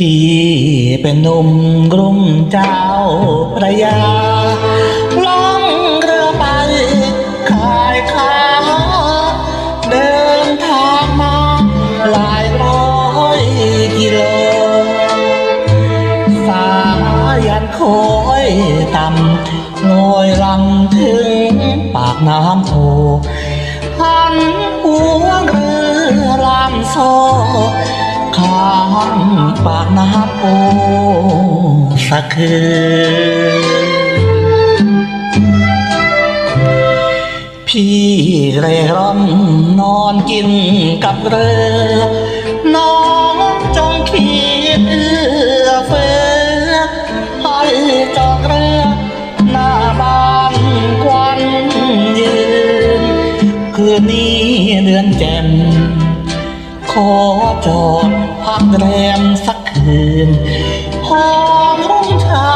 พี่เป็นหนุ่มกรุงเจ้าพระยาล่องเรือไป ขายข้าเดินทางมาหลายร้อยกิโล สายันคอยต่ำลอยลำถึงปากน้ำโพ ปากน้ำโพสักคืนพี่เร่ร่อนนอนกินกับเรือ น้องจงคิดเอื้อเฟื้อให้จอกเรือ หน้าบ้านควันยืน คืนนี้เดือนแจ่ม อจอดพักแรมสักคืน พอรุ่งเช้า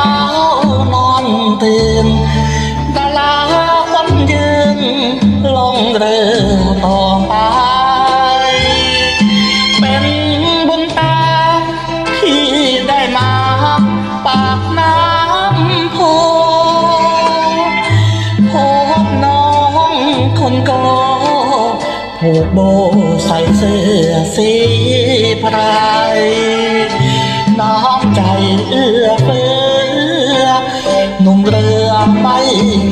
นอนตื่นดาราคนยืนลงเรือต่อไป เป็นบุญตาที่ได้มาปากน้ำโพพบน้องคนโก ผูกโบใส่เสื้อสีไพรน้ำใจเอื้อเฟื้อหนุ่มเรือไม่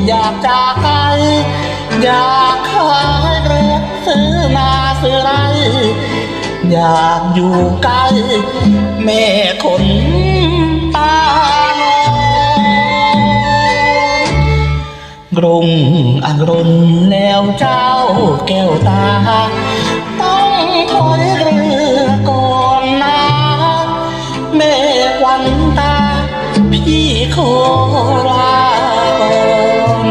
อยากจากไกลอยากขายเรือซื้อนาซื้อไร อยากอยู่ใกล้แม่คน รุงอังรุนแล้วเจ้าแก้วตา ต้องถอยเรือก่อนนะแม่ควันตา พี่โคราก่อน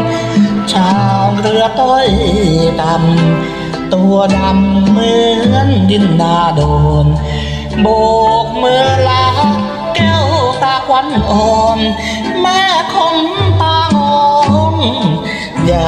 ชาวเรือต้อยดำตัวดำเหมือนดินนาโดน โบกมือลาแก้วตาควันอ่อน